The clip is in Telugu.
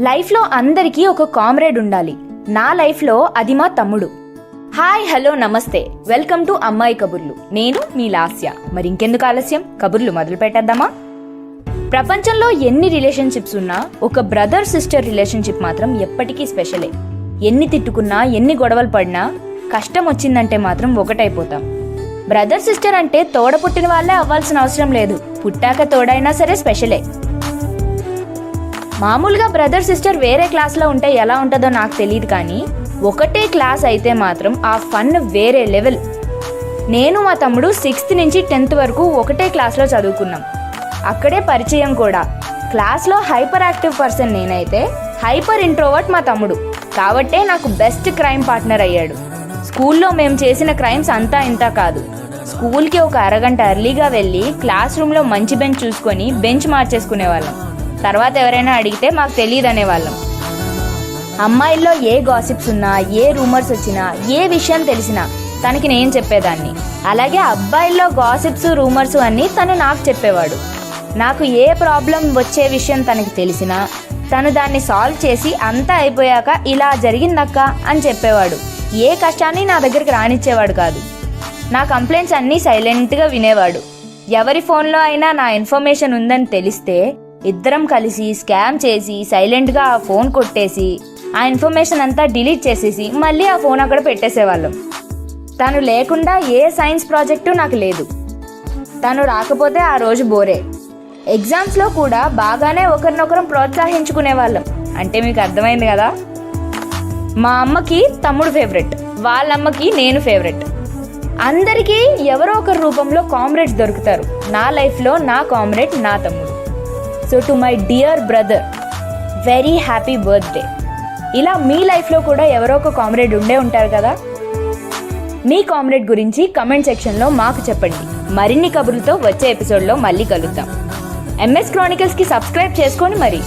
లైఫ్లో అందరికీ ఒక కామ్రేడ్ ఉండాలి. నా లైఫ్లో అది మా తమ్ముడు. హాయ్ హలో నమస్తే. వెల్కమ్ టు అమ్మాయి కబుర్లు. నేను మీ లాస్య. మరి ఇంకెందుకు ఆలస్యం? కబుర్లు మొదలు పెట్టేద్దామా? ప్రపంచంలో ఎన్ని రిలేషన్షిప్స్ ఉన్నా ఒక బ్రదర్ సిస్టర్ రిలేషన్షిప్ మాత్రం ఎప్పటికీ స్పెషలే. ఎన్ని తిట్టుకున్నా ఎన్ని గొడవలు పడినా కష్టం వచ్చిందంటే మాత్రం ఒకటైపోతాం. బ్రదర్ సిస్టర్ అంటే తోడ పుట్టిన వాళ్ళే అవ్వాల్సిన అవసరం లేదు. పుట్టాక తోడైనా సరే స్పెషలే. మామూలుగా బ్రదర్ సిస్టర్ వేరే క్లాస్లో ఉంటే ఎలా ఉంటుందో నాకు తెలియదు కానీ ఒకటే క్లాస్ అయితే మాత్రం ఆ ఫన్ వేరే లెవెల్. నేను మా తమ్ముడు సిక్స్త్ నుంచి టెన్త్ వరకు ఒకటే క్లాస్లో చదువుకున్నాం. అక్కడే పరిచయం కూడా. క్లాస్లో హైపర్ యాక్టివ్ పర్సన్ నేనైతే హైపర్ ఇంట్రోవర్ట్ మా తమ్ముడు. కాబట్టే నాకు బెస్ట్ క్రైమ్ పార్ట్నర్ అయ్యాడు. స్కూల్లో మేము చేసిన క్రైమ్స్ అంతా ఇంతా కాదు. స్కూల్కి ఒక అరగంట ఎర్లీగా వెళ్ళి క్లాస్ రూమ్లో మంచి బెంచ్ చూసుకొని బెంచ్ మార్చేసుకునేవాళ్ళం. తర్వాత ఎవరైనా అడిగితే మాకు తెలియదు అనేవాళ్ళం. అమ్మాయిల్లో ఏ గాసిప్స్ ఉన్నా ఏ రూమర్స్ వచ్చినా ఏ విషయం తెలిసినా తనకి నేను చెప్పేదాన్ని. అలాగే అబ్బాయిల్లో గాసిప్స్ రూమర్స్ అన్నీ తను నాకు చెప్పేవాడు. నాకు ఏ ప్రాబ్లం వచ్చే విషయం తనకి తెలిసినా తను దాన్ని సాల్వ్ చేసి అంతా అయిపోయాక ఇలా జరిగిందక్క అని చెప్పేవాడు. ఏ కష్టాన్ని నా దగ్గరికి రానిచ్చేవాడు కాదు. నా కంప్లైంట్స్ అన్నీ సైలెంట్గా వినేవాడు. ఎవరి ఫోన్లో అయినా నా ఇన్ఫర్మేషన్ ఉందని తెలిస్తే ఇద్దరం కలిసి స్కామ్ చేసి సైలెంట్గా ఆ ఫోన్ కొట్టేసి ఆ ఇన్ఫర్మేషన్ అంతా డిలీట్ చేసేసి మళ్ళీ ఆ ఫోన్ అక్కడ పెట్టేసేవాళ్ళం. తను లేకుండా ఏ సైన్స్ ప్రాజెక్టు నాకు లేదు. తను రాకపోతే ఆ రోజు బోరే. ఎగ్జామ్స్లో కూడా బాగానే ఒకరినొకరం ప్రోత్సహించుకునే వాళ్ళం అంటే మీకు అర్థమైంది కదా? మా అమ్మకి తమ్ముడు ఫేవరెట్ వాళ్ళ అమ్మకి నేను ఫేవరెట్. అందరికీ ఎవరో ఒకరి రూపంలో కామ్రేడ్స్ దొరుకుతారు. నా లైఫ్లో నా కామ్రేడ్ నా తమ్ముడు. So to my dear brother very happy birthday ఇలా మీ లైఫ్లో కూడా ఎవరో ఒక కామ్రేడ్ ఉండే ఉంటారు కదా? మీ కామ్రేడ్ గురించి కమెంట్ సెక్షన్లో మాకు చెప్పండి. మరిన్ని కబుర్లతో వచ్చే ఎపిసోడ్లో మళ్ళీ కలుద్దాం. ఎంఎస్ క్రానికల్స్కి సబ్స్క్రైబ్ చేసుకోండి మరి.